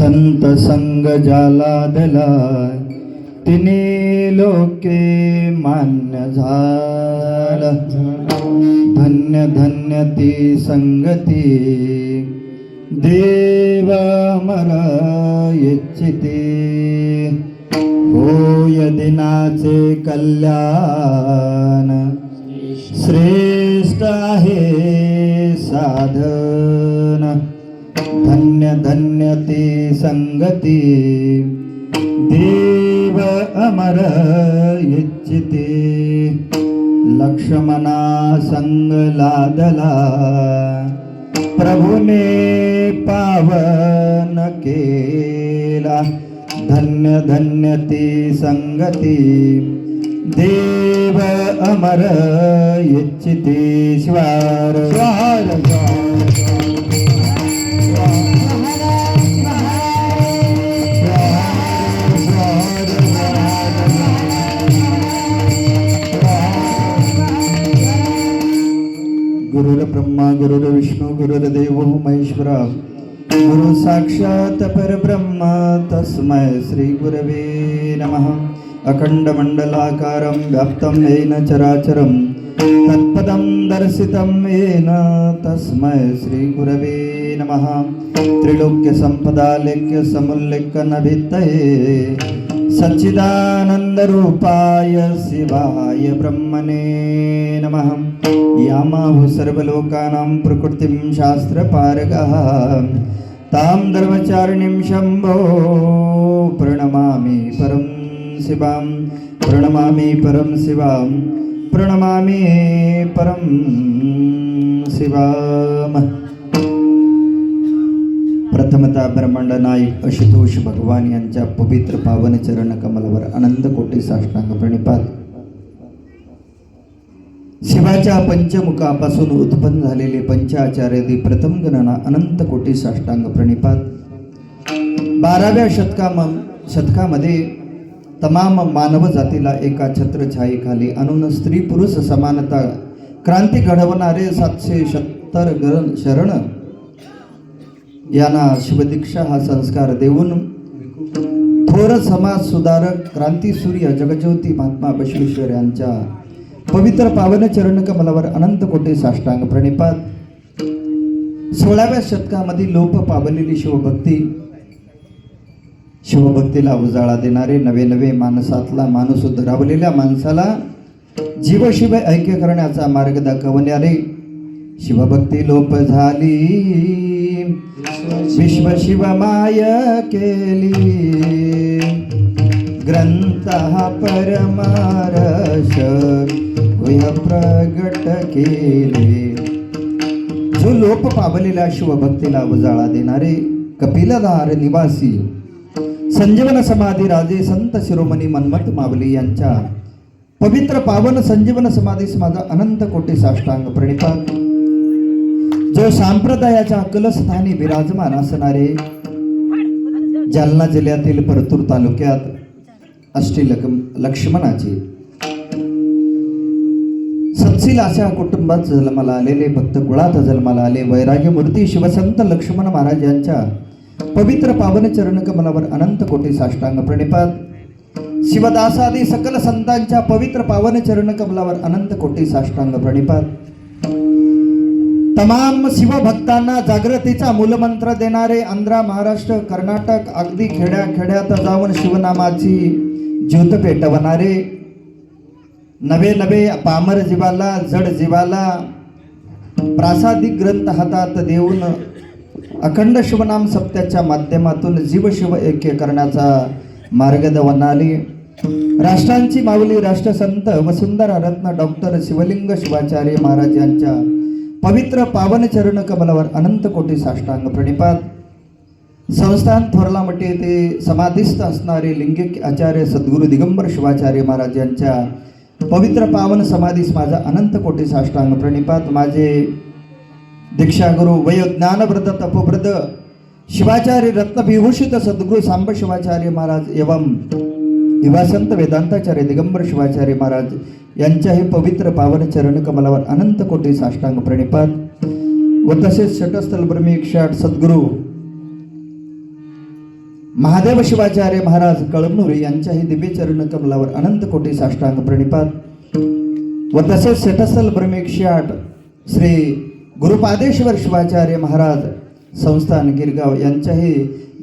संत संग जाला दला तिने लोके मान्य झाला. धन्य धन्य ती संगती. देव मरा इच्छिते. होय दिनाचे कल्याण. श्रेष्ठ आहे साधन. धन्य धन्य ती संगती. देव अमर इच्छिते. लक्ष्मणा संग लादला. प्रभुने पावन केला. धन्य धन्य ती संगती. देव अमर इच्छिते. स्वार स्वार गुरुर्ब्रह्मा गुरुर्विष्णू गुरुर्देव महेश्वरा। गुरु साक्षात परब्रह्म तस्मै श्री गुरवे नमः। अखंडमण्डलाकारं व्याप्तं येन चराचरं तत्पदं दर्शितं येन तस्मै श्रीगुरवे नमः। त्रिलोक्यसम्पदालेख्य समुल्लेखनभित्तये సచ్చిదానందరూపాయ శివాయ బ్రహ్మణే నమ. యామాహు సర్వలోకానాం ప్రకృతిం శాస్త్రపారగ. తాం ధర్మచారిణిం శంభో ప్రణమామి పరం శివాం. ప్రణమామి పరం శివాం. ప్రణమామి పరం శివామ प्रथमता ब्रह्मांड नायक आशुतोष भगवान यांच्या पवित्र पावन चरण कमलावर आनंद कोटी साष्टांग प्रणिपात. शिवाच्या पंचमुखापासून उत्पन्न झालेले पंचाचार्य प्रथम गणना अनंत कोटी साष्टांग प्रणिपात. बाराव्या शतका शतकामध्ये तमाम मानव जातीला एका छत्रछाईखाली आणून स्त्री पुरुष समानता क्रांती घडवणारे सातशे सत्तर गण शरण यांना शिवदीक्षा हा संस्कार देऊन थोर समाज सुधारक क्रांती सूर्य जगज्योती महात्मा बसवेश्वर यांच्या पवित्र पावन चरण कमलावर अनंत कोटी साष्टांग प्रणिपात. सोळाव्या शतकामध्ये लोप पावलेली शिवभक्ती. शिवभक्तीला उजाळा देणारे नवे नवे माणसातला माणूस धरावलेल्या माणसाला जीवशिव ऐक्य करण्याचा मार्ग दाखवणारे शिवभक्ती लोप झाली. विश्व शिवमाय केली. ग्रंथ हा परमारश होय प्रगट केले. जो लोप पावलेल्या शिवभक्तीला उजाळा देणारे कपिलधार निवासी संजीवन समाधी राजे संत शिरोमणी मन्मथ मावली यांच्या पवित्र पावन संजीवन समाधीस माझा अनंत कोटी साष्टांग प्रणिपात. जो संप्रदायाच्या अकलस्थानी विराजमान असणारे जालना जिल्ह्यातील परतूर तालुक्यात अष्टीलक लक्ष्मणाचे सत्शील अशा कुटुंबात जन्माला आलेले भक्त कुळात जन्माला आले. वैराग्य मूर्ती शिवसंत लक्ष्मण महाराज यांच्या पवित्र पावन चरण कमलावर अनंत कोटी साष्टांग प्रणिपात. शिवदासादी सकल संतांच्या पवित्र पावन चरण कमलावर अनंत कोटी साष्टांग प्रणिपात. तमाम शिवभक्तांना जागृतीचा मूलमंत्र देणारे आंध्रा महाराष्ट्र कर्नाटक अगदी खेड्या खेड्यात जाऊन शिवनामाची ज्योत पेटवणारे नवे नवे पामर जीवाला जड जीवाला प्रासादिक ग्रंथ हातात देऊन अखंड शिवनाम सप्त्याच्या माध्यमातून जीवशिव ऐक्य करण्याचा मार्ग दवनाली राष्ट्रांची माऊली राष्ट्रसंत वसुंधरा रत्न डॉक्टर शिवलिंग शिवाचार्य महाराज यांच्या पवित्र पावन चरण कमलावर अनंत कोटी साष्टांग प्रणिपात. संस्थान थोरला मटे येथे समाधिस्थ असणारे लिंगिक आचार्य सद्गुरू दिगंबर शिवाचार्य महाराज यांच्या पवित्र पावन समाधीस माझा अनंत कोटी साष्टांग प्रणिपात. माझे दीक्षागुरु वयोज्ञानव्रत तपोव्रत शिवाचार्य रत्नविभूषित सद्गुरू सांब शिवाचार्य महाराज एवं युवासंत वेदांताचार्य दिगंबर शिवाचार्य महाराज यांच्या हे पवित्र पावन चरण कमलावर अनंत कोटी साष्टांग प्रणिपात. व तसेच षटस्थल ब्रह्मी एकशे आठ सद्गुरू महादेव शिवाचार्य महाराज कळमनुरी यांच्याही दिव्य चरण कमलावर अनंत कोटी साष्टांग प्रणिपात. व तसेच सेटसल ब्रह्मेक्षी आठ श्री गुरुपादेश्वर शिवाचार्य महाराज संस्थान गिरगाव यांच्याही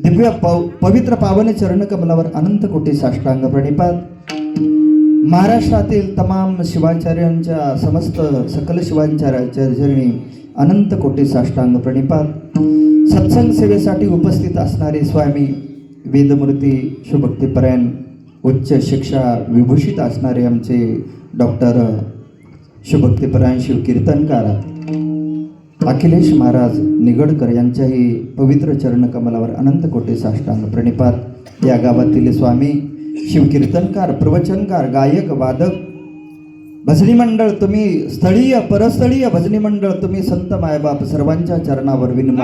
दिव्य पव पवित्र पावन चरण कमलावर अनंत कोटी साष्टांग प्रणिपात. महाराष्ट्रातील तमाम शिवाचार्यांच्या समस्त सकल शिवाचार्याच्या चरणी अनंत कोटी साष्टांग प्रणिपात. सत्संग सेवेसाठी उपस्थित असणारे स्वामी वेदमूर्ती शुभक्तीपरायण उच्च शिक्षा विभूषित असणारे आमचे डॉक्टर शुभक्तीपरायण शिवकीर्तनकार अखिलेश महाराज निगडकर यांच्याही पवित्र चरणकमलावर अनंत कोटी साष्टांग प्रणिपात. या गावातील स्वामी शिवकीर्तनकार प्रवचनकार गायक वादक भजनी मंडळ तुम्ही स्थळीय परस्थळीय भजनी मंडळ तुम्ही संत मायबाप सर्वांच्या चरणावर विनम्र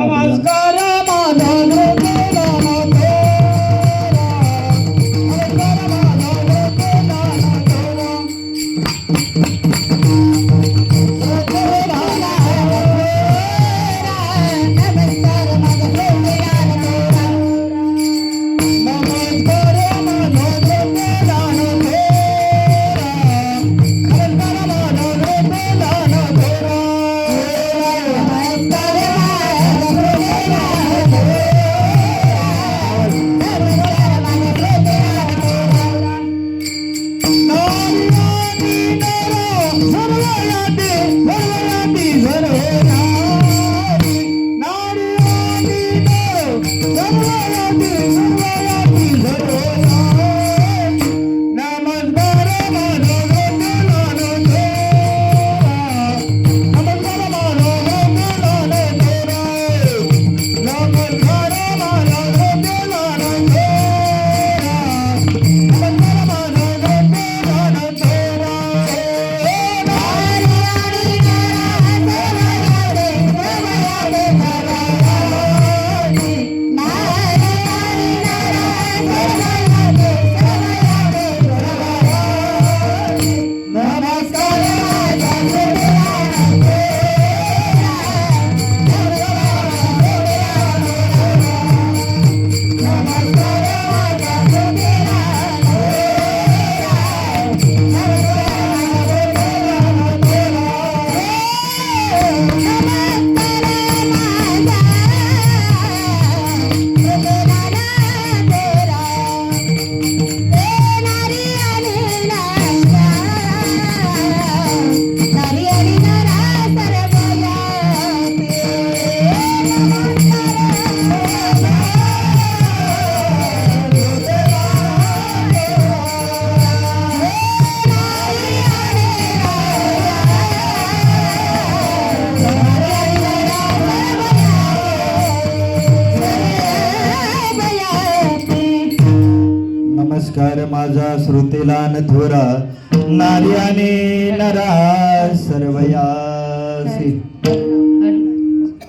नमस्कार माझा श्रोतेला थोरा नार्याने नरा सर्वयासी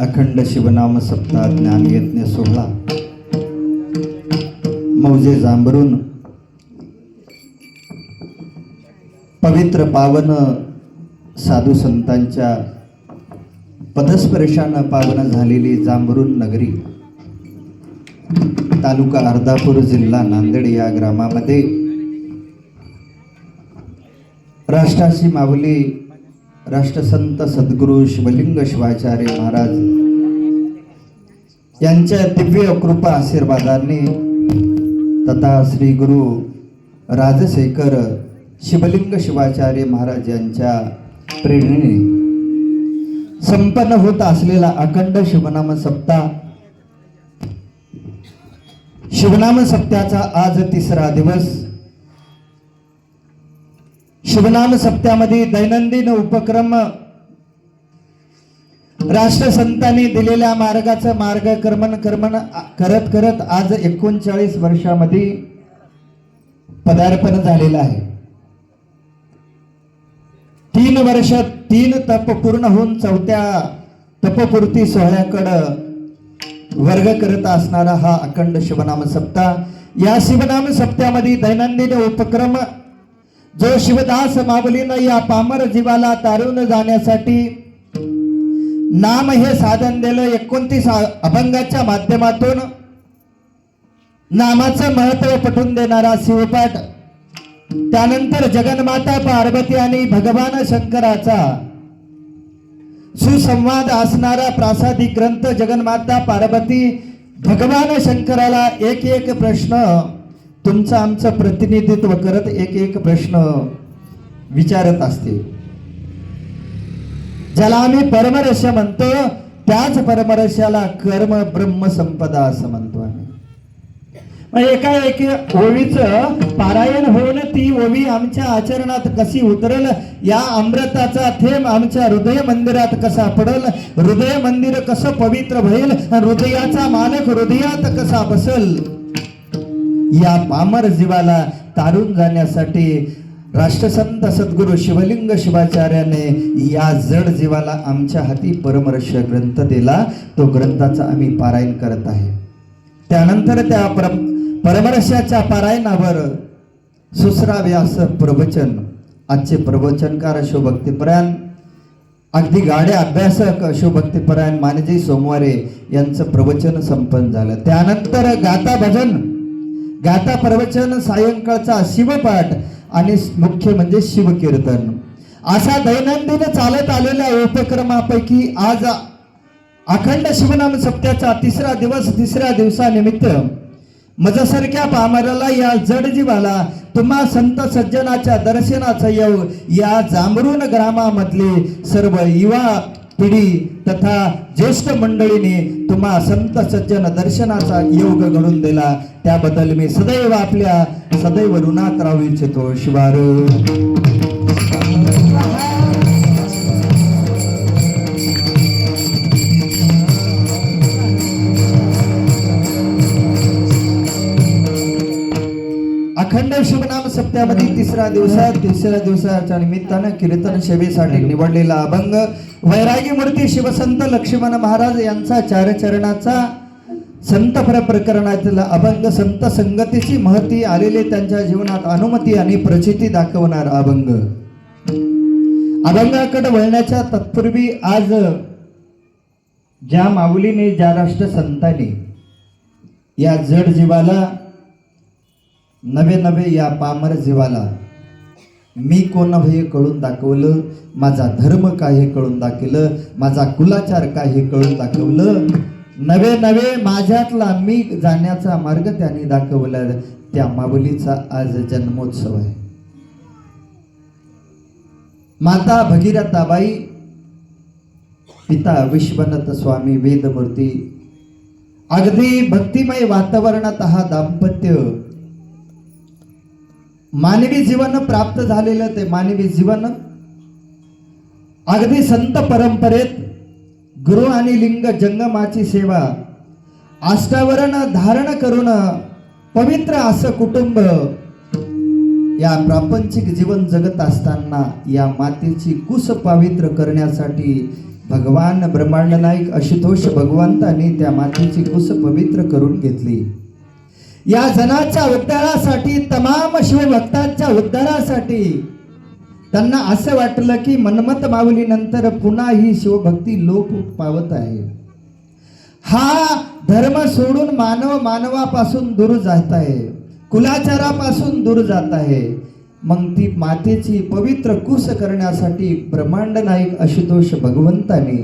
अखंड शिवनाम सप्ताह ज्ञान यज्ञ सोहळा. मौजे जांभरून. पवित्र पावन साधू संतांच्या पदस्पर्शानं पावन झालेली जांभरून नगरी. तालुका अर्धापूर जिल्हा नांदेड या ग्रामामध्ये राष्ट्राशी माऊली राष्ट्रसंत सद्गुरू शिवलिंग शिवाचार्य महाराज यांच्या दिव्य कृपा आशीर्वादाने तथा श्री गुरु राजशेखर शिवलिंग शिवाचार्य महाराज यांच्या प्रेरणेने संपन्न होत असलेला अखंड शिवनाम सप्ताह शिवनाम सप्त्याचा आज तिसरा दिवस. शिवनाम सप्त्यामध्ये दैनंदिन उपक्रम राष्ट्रसंतांनी दिलेल्या मार्गाचं मार्गक्रमण कर्मण करत करत आज एकोणचाळीस वर्षामध्ये पदार्पण झालेलं आहे. तीन वर्ष तीन तप पूर्ण होऊन चौथ्या तपपूर्ती सोहळ्याकडं वर्ग करत असणारा हा अखंड शिवनाम सप्ताह या शिवनाम सप्त्यामध्ये दैनंदिन उपक्रम जो शिवदास माऊलीनं या पामर जीवाला तारून जाण्यासाठी नाम हे साधन दिलं एकोणतीस अभंगाच्या माध्यमातून. नामाचं महत्त्व पटवून देणारा शिवपाठ. त्यानंतर जगन्माता पार्वती आणि भगवान शंकराचा सुसंवाद असणारा प्रासादिक ग्रंथ जगन्माता पार्वती भगवान शंकराला एक एक प्रश्न. तुमचं आमचं प्रतिनिधित्व करत एक एक प्रश्न विचारत असते. ज्याला आम्ही परमरस्य म्हणतो त्याच परमरस्याला कर्म ब्रह्म संपदा असं म्हणतो. एका एक ओवीचं पारायण होऊन ती ओवी आमच्या आचरणात कशी उतरल या अमृताचा थेंब आमच्या हृदय मंदिरात कसा पडल हृदय मंदिर कसं पवित्र होईल हृदयाचा मालक हृदयात कसा बसल? या पामर जीवाला तारून जाण्यासाठी राष्ट्रसंत सद्गुरू शिवलिंग शिवाचार्याने या जड जीवाला आमच्या हाती परमर्श ग्रंथ दिला. तो ग्रंथाचा आम्ही पारायण करत आहे. त्यानंतर त्या परम परमरशाच्या पारायणावर सुसरा व्यास प्रवचन आजचे प्रवचनकार शिवभक्तीपरायण अगदी गाड्या अभ्यासक शिवभक्तीपरायण मानजी सोमवारे यांचं प्रवचन संपन्न झालं. त्यानंतर गाता भजन गाता प्रवचन सायंकाळचा शिवपाठ आणि मुख्य म्हणजे शिवकीर्तन. असा दैनंदिन चालत आलेल्या उपक्रमापैकी आज अखंड शिवनाम सप्त्याचा तिसरा दिवस तिसऱ्या दिवसानिमित्त मजसारख्या पामराला या जड जीवाला तुम्हा संत सज्जनाच्या दर्शनाचा योग या जांभरून ग्रामामधले सर्व युवा पिढी तथा ज्येष्ठ मंडळीने तुम्हा संत सज्जन दर्शनाचा योग घडून दिला. त्याबद्दल मी सदैव आपल्या सदैव ऋणात राहू इच्छितो. शिवार. अखंड शुभनाम सप्त्यामध्ये तिसऱ्या दिवसात तिसऱ्या दिवसाच्या निमित्तानं कीर्तन सेवेसाठी निवडलेला अभंग वैरागी मूर्ती शिवसंत लक्ष्मण महाराज यांचा चारचरणाचा संत पर प्रकरणातील अभंग संत संगतीची महती आलेले त्यांच्या जीवनात अनुमती आणि प्रचिती दाखवणार अभंग. अभंगाकडे वळण्याच्या तत्पूर्वी आज ज्या माऊलीने ज्या राष्ट्र संतांनी या जड जीवाला नवे नवे या पामर जीवाला मी कोण हे कळून दाखवलं? माझा धर्म काय हे कळून दाखवलं? माझा कुलाचार काय हे कळून दाखवलं? नवे नवे माझ्यातला मी जाण्याचा मार्ग त्यांनी दाखवला. त्या माऊलीचा आज जन्मोत्सव आहे. माता भगीरथाबाई पिता विश्वनाथ स्वामी वेदमूर्ती अगदी भक्तिमय वातावरणात हा दाम्पत्य मानवी जीवन प्राप्त झालेलं ते मानवी जीवन. अगदी संत परंपरेत गुरु आणि लिंग जंगमाची सेवा. आष्टावरण धारण करून पवित्र असं कुटुंब या प्रापंचिक जीवन जगत असताना या मातेची कुस पावित्र करण्यासाठी भगवान ब्रह्मांड नाईक आशुतोष भगवंतांनी त्या मातेची कुस पवित्र करून घेतली. या जनाच्या उद्धारासाठी तमाम शिवभक्तांच्या उद्धारासाठी त्यांना असं वाटलं की मनमत माऊलीनंतर पुन्हा ही शिवभक्ती लोप पावत आहे. हा धर्म सोडून मानव मानवापासून दूर जात आहे. कुलाचारापासून दूर जात आहे. मग ती मातेची पवित्र कुस करण्यासाठी ब्रह्मांड नाईक आशुतोष भगवंताने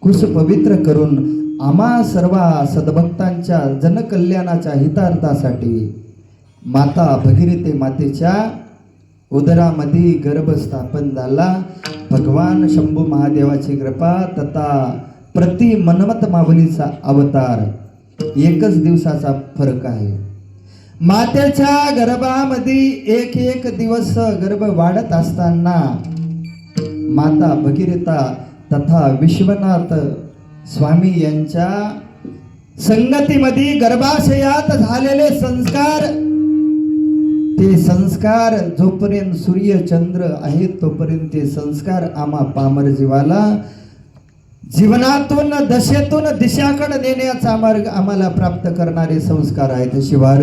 कुस पवित्र करून आम्हा सर्व सद्भक्तांच्या जनकल्याणाच्या हितार्थासाठी माता भगीरथे मातेच्या उदरामध्ये गर्भ स्थापन झाला. भगवान शंभू महादेवाची कृपा तथा प्रति मनमत माऊलीचा अवतार एकच दिवसाचा फरक आहे. मातेच्या गर्भामध्ये एक एक दिवस गर्भ वाढत असताना माता भगीरथा तथा विश्वनाथ स्वामी यांच्या संगतीमध्ये गर्भाशयात झालेले संस्कार ते संस्कार जोपर्यंत सूर्य चंद्र आहेत तोपर्यंत ते संस्कार आम्हा पामर जीवाला जीवनातून दशेतून दिशाकडे नेण्याचा मार्ग आम्हाला प्राप्त करणारे संस्कार आहेत. शिवार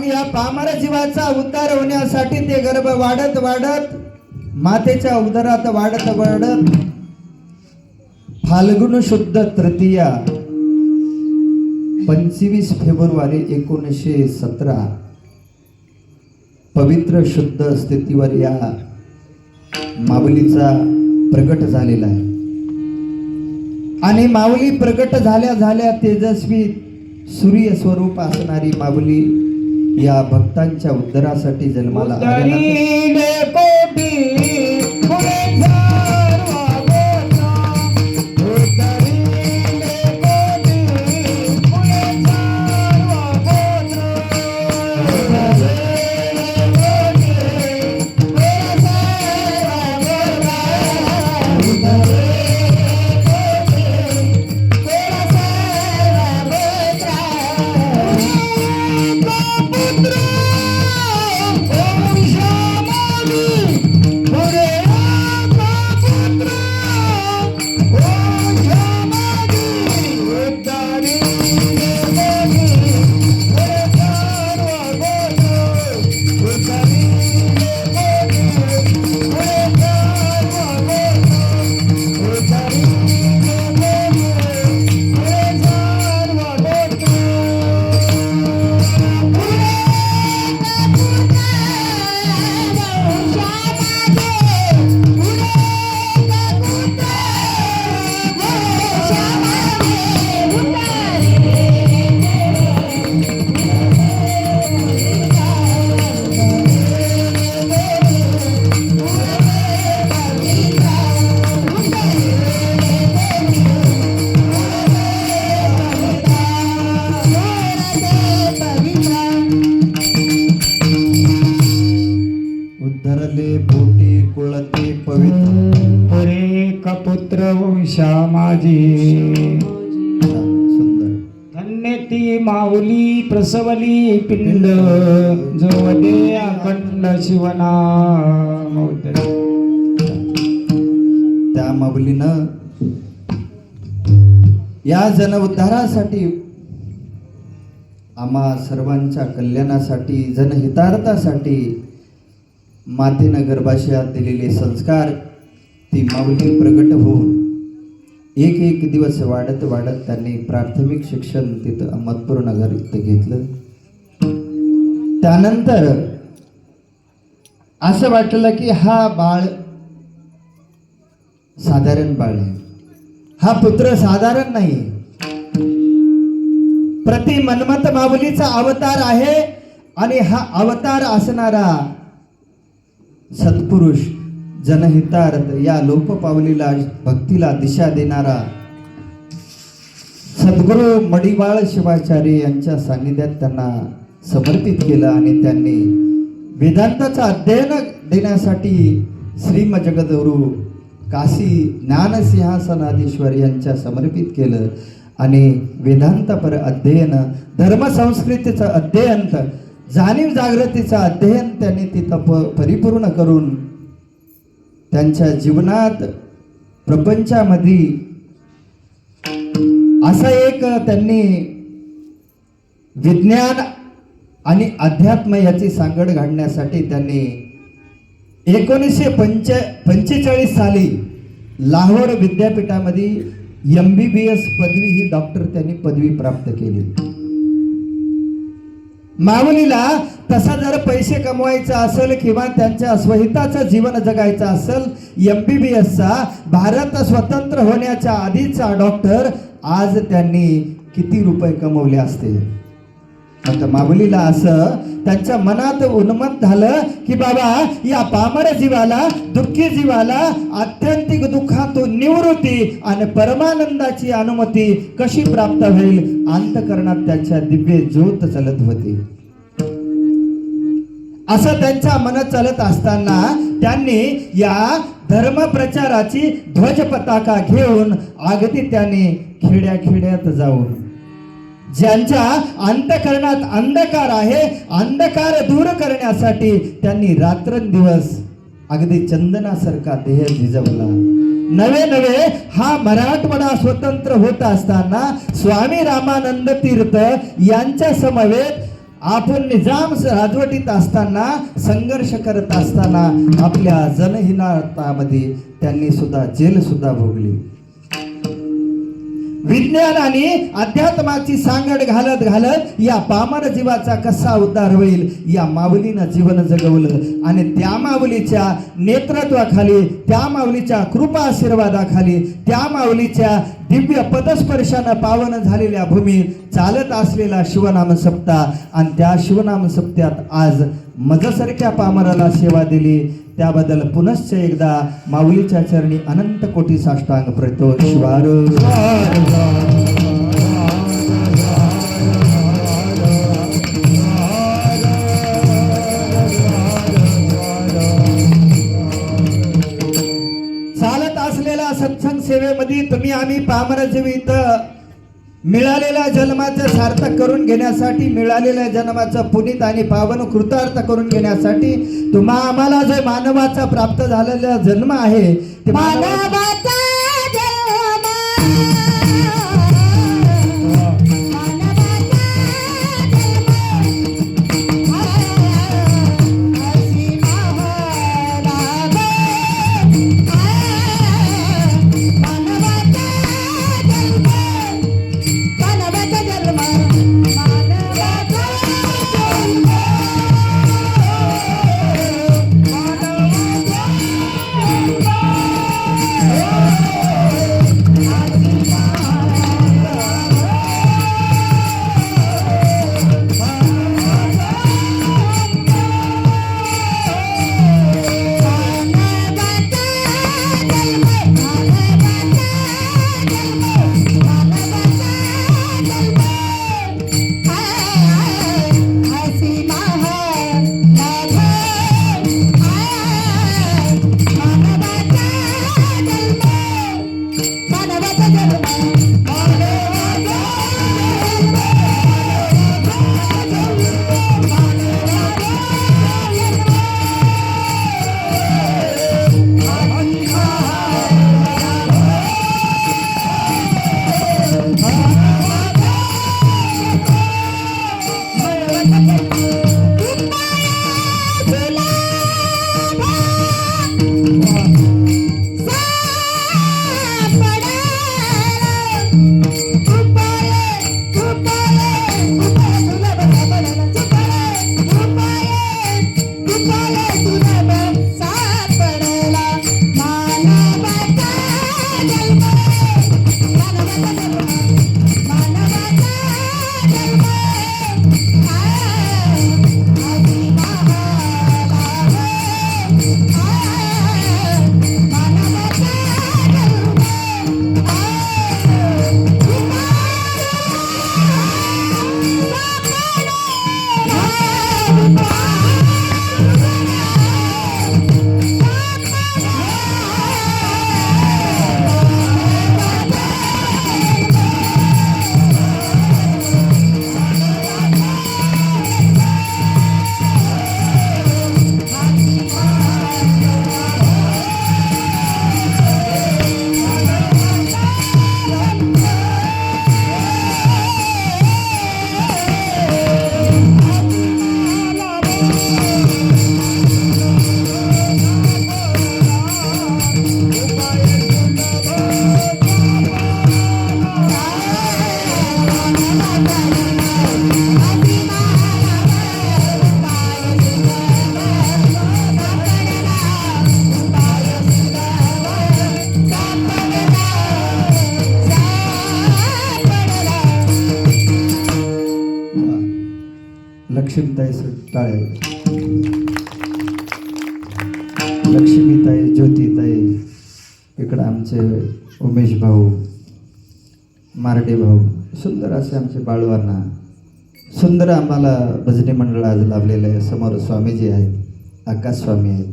मग या पामर जीवाचा उद्धार होण्यासाठी ते गर्भ वाढत वाढत मातेच्या उदरात वाढत वाढत फाल्गुन शुद्ध तृतीया पंचवीस फेब्रुवारी एकोणीसशे सतरा पवित्र शुद्ध स्थितीवर या माऊलीचा प्रगट झालेला आहे. आणि माऊली प्रगट झाल्या झाल्या तेजस्वी सूर्य स्वरूप असणारी माऊली या भक्तांच्या उद्धारासाठी जन्माला पिंड जोवले अखंड शिवना त्या माऊलीनं या जन आम्हा सर्वांच्या कल्याणासाठी जनहितार्थासाठी मातेनं गर्भाशयात दिलेले संस्कार ती माऊली प्रगट होऊन एक एक दिवस वाढत वाढत त्यांनी प्राथमिक शिक्षण तिथं अहमदपूर नगर इथं घेतलं. त्यानंतर असं वाटलं की हा बाळ साधारण बाळ आहे. हा पुत्र साधारण नाही. प्रति मनमत माऊलीचा अवतार आहे आणि हा अवतार असणारा सत्पुरुष जनहितार्थ या लोकपावलीला भक्तीला दिशा देणारा सद्गुरू मडिवाळ शिवाचार्य यांच्या सान्निध्यात त्यांना समर्पित केलं आणि त्यांनी वेदांताचं अध्ययन देण्यासाठी श्रीम जगदगुरु काशी ज्ञानसिंहासनाधीश्वर यांच्या समर्पित केलं आणि वेदांतपर अध्ययन धर्मसंस्कृतीचं अध्ययन जाणीव जागृतीचं अध्ययन त्यांनी तिथं प परिपूर्ण करून त्यांच्या जीवनात प्रपंचामध्ये असं एक त्यांनी विज्ञान आणि अध्यात्म याची सांगड घालण्यासाठी त्यांनी एकोणीसशे पंच पंचेचाळीस साली लाहोर विद्यापीठामध्ये एम बी बी एस पदवी ही डॉक्टर त्यांनी पदवी प्राप्त केली. माऊलीला तसा जर पैसे कमवायचा असेल किंवा त्यांच्या स्वहिताचं जीवन जगायचं असेल एम बी बी एसचा भारत स्वतंत्र होण्याच्या आधीचा डॉक्टर आज त्यांनी किती रुपये कमवले असते? आता माऊलीला असं त्यांच्या मनात उन्मत झालं की बाबा या पामर जीवाला दुःखी जीवाला आत्यंतिक दुःखातून निवृत्ती आणि परमानंदाची अनुमती कशी प्राप्त होईल? अंतकरणात त्याच्या दिव्य ज्योत चलत होती. असं त्यांच्या मनात चालत असताना त्यांनी या धर्मप्रचाराची ध्वज पताका घेऊन अगदी त्यांनी खेड्या खेड्यात जाऊन ज्यांच्या अंतकरणात अंधकार आहे अंधकार दूर करण्यासाठी त्यांनी रात्रंदिवस अगदी चंदनासारखा देह झिजवला नवे नवे हा मराठवाडा स्वतंत्र होत असताना स्वामी रामानंद तीर्थ यांच्या समवेत आपण निजाम राजवटीत असताना संघर्ष करत असताना आपल्या जनहिनातामध्ये त्यांनी सुद्धा जेल सुद्धा भोगली. विज्ञानाने अध्यात्माची सांगड घालत घालत या पामर जीवाचा कसा उद्धार होईल? या माऊलीनं जीवन जगवलं. आणि त्या माऊलीच्या नेतृत्वाखाली त्या माऊलीच्या कृपा आशीर्वादाखाली त्या माऊलीच्या दिव्य पदस्पर्शानं पावन झालेल्या भूमी चालत असलेला शिवनाम सप्ताह आणि त्या शिवनाम सप्त्यात आज मजसारख्या पामराला सेवा दिली. त्याबद्दल पुनश्च एकदा माऊलीच्या चरणी अनंत कोटी साष्टांग प्रतो शिवार चालत असलेला सत्संग सेवेमध्ये तुम्ही आम्ही पामराजीव इथं मिळालेल्या जन्माचं सार्थक करून घेण्यासाठी मिळालेल्या जन्माचं पुनीत आणि पावन कृतार्थ करून घेण्यासाठी तुम्हा आम्हाला जे मानवाचा प्राप्त झालेला जन्म आहे ते मानवा- मानवाचा लक्ष्मीताई सुटाळे लक्ष्मीताई ज्योतिताई इकडं आमचे उमेश भाऊ मारडे भाऊ सुंदर असे आमचे बाळवांना. सुंदर आम्हाला भजनी मंडळ आज लाभलेलं आहे. समोर स्वामीजी आहेत आकाश स्वामी आहेत.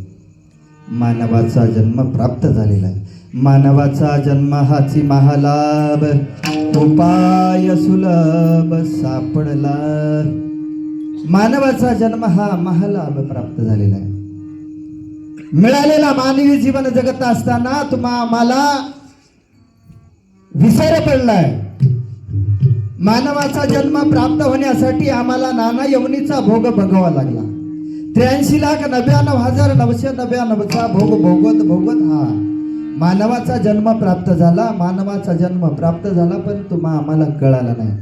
मानवाचा जन्म प्राप्त झालेला आहे. मानवाचा जन्म हाची महालाभ उपाय सुलभ सापडला. मानवाचा जन्म हा महालाभ प्राप्त झालेला आहे. मिळालेला मानवी जीवन जगत असताना तुम्हा मला विसर पडलाय. मानवाचा जन्म प्राप्त होण्यासाठी आम्हाला नाना यवनीचा भोग भोगावा लागला. त्र्याऐंशी लाख नव्याण्णव हजार नऊशे नव्याण्णवचा भोग भोगत भोगत हा मानवाचा जन्म प्राप्त झाला. मानवाचा जन्म प्राप्त झाला पण तुम्हा आम्हाला कळाला नाही.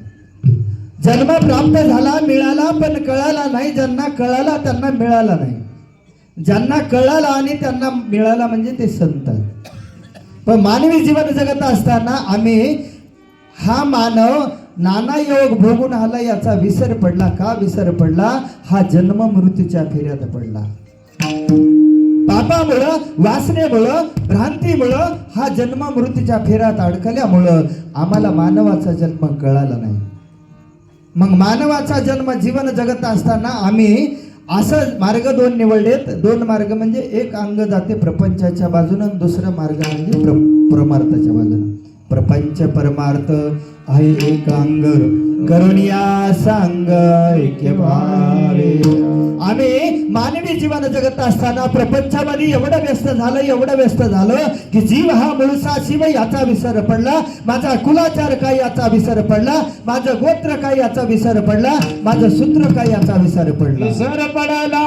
जन्म प्राप्त झाला मिळाला पण कळाला नाही. ज्यांना कळाला त्यांना मिळाला नाही. ज्यांना कळाला आणि त्यांना मिळाला म्हणजे ते संत पण मानवी जीवन जगत असताना आम्ही हा मानव नाना योग भोगून आला याचा विसर पडला. का विसर पडला? हा जन्म मृत्यूच्या फेऱ्यात पडला. पापामुळं वासनेमुळं भ्रांतीमुळं हा जन्म मृत्यूच्या फेऱ्यात अडकल्यामुळं आम्हाला मानवाचा जन्म कळाला नाही. मग मानवाचा जन्म जीवन जगत असताना आम्ही असं मार्ग दोन निवडलेत. दोन मार्ग म्हणजे एक अंग जाते प्रपंचाच्या बाजूनं दुसरं मार्ग म्हणजे प्र परमार्थाच्या बाजूनं. प्रपंच परमार्थ आहे एक अंग. करुणिया सांग एक भावे. आम्ही मानवी जीवन जगत असताना प्रपंचामध्ये एवढं व्यस्त झालं एवढं व्यस्त झालं की जीव हा मुळसा शिव याचा विसर पडला माझा कुलाचार काय याचा विसर पडला माझं गोत्र काय याचा विसर पडला माझं सूत्र काय याचा विसर पडला? विसर पडला